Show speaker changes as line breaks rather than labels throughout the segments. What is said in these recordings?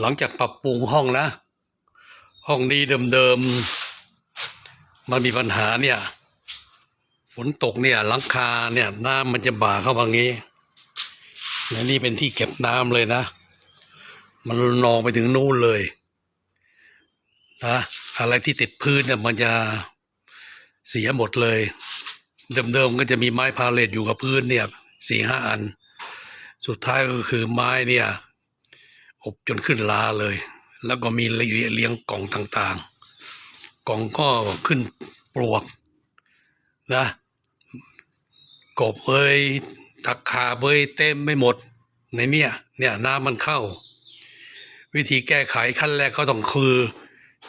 หลังจากปรับปรุงห้องนะ ห้องนี้เดิมๆมันมีปัญหาเนี่ยฝนตกเนี่ยหลังคาเนี่ยน้ำมันจะบ่าเข้ามางี้และนี่เป็นที่เก็บน้ำเลยนะ มันนองไปถึงนู่นเลยนะอะไรที่ติดพื้นเนี่ยมันจะเสียหมดเลย เดิมๆก็จะมีไม้พาเลทอยู่กับพื้นเนี่ยสี่ห้าอัน สุดท้ายก็คือไม้เนี่ย อบจนขึ้นลาเลย แล้วก็มีเลี้ยงกล่องต่างๆ กล่องก็ขึ้นปลวกนะกบเอ้ยตะขาบเอ้ยเต็มไม่หมด ในเนี่ยเนี่ยน้ำมันเข้า วิธีแก้ไขขั้นแรกก็ต้องคือ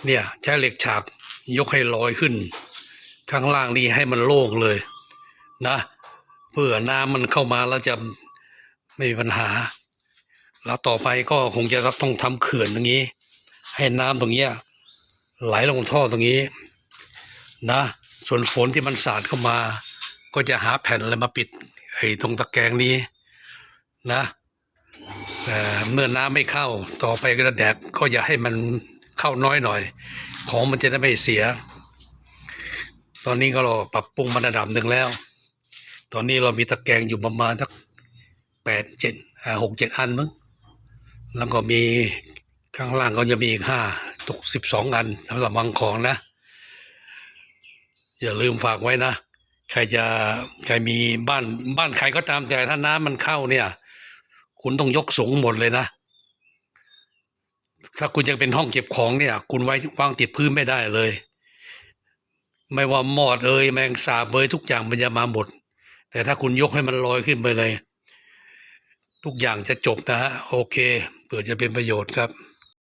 เนี่ยใช้เหล็กฉากยกให้ลอยขึ้นข้างล่างนี่ให้มันโล่งเลย นะ เพื่อน้ำมันเข้ามาแล้วจะไม่มีปัญหา แล้วต่อไปก็คงจะต้องทำเขื่อนตรงนี้ ให้น้ำตรงเนี้ยไหลลงท่อตรงนี้ นะ ส่วนฝนที่มันสาดเข้ามา ก็จะหาแผ่นอะไรมาปิดไอ้ตรงตะแกรงนี้ นะแต่เมื่อน้ำไม่เข้าต่อไปกระแดดก็อย่าให้มันเข้าน้อยหน่อย ของมันจะได้ไม่เสีย ตอนนี้ก็เราปรับปรุงมาระดับหนึ่งแล้ว ตอนนี้เรามีตะแกรงอยู่ประมาณสักแปดเจ็ดหกเจ็ดอันมั้ง แล้วก็มีข้างล่างก็จะมีอีกห้าตกสิบสองอันสำหรับวางของนะ อย่าลืมฝากไว้นะ ใครจะใครมีบ้านบ้านใครก็ตามแต่ถ้าน้ำมันเข้าเนี่ย คุณต้องยกสูงหมดเลยนะ ถ้าคุณจะเป็นห้องเก็บของเนี่ย คุณไว้วางติดพื้นไม่ได้เลย ไม่ว่าหมอดเอ่ยแมงสาบเอ่ยทุกอย่างมันจะมาหมดแต่ถ้าคุณยกให้มันลอยขึ้นไปเลย ทุกอย่างจะจบนะฮะโอเคเผื่อจะเป็นประโยชน์ครับ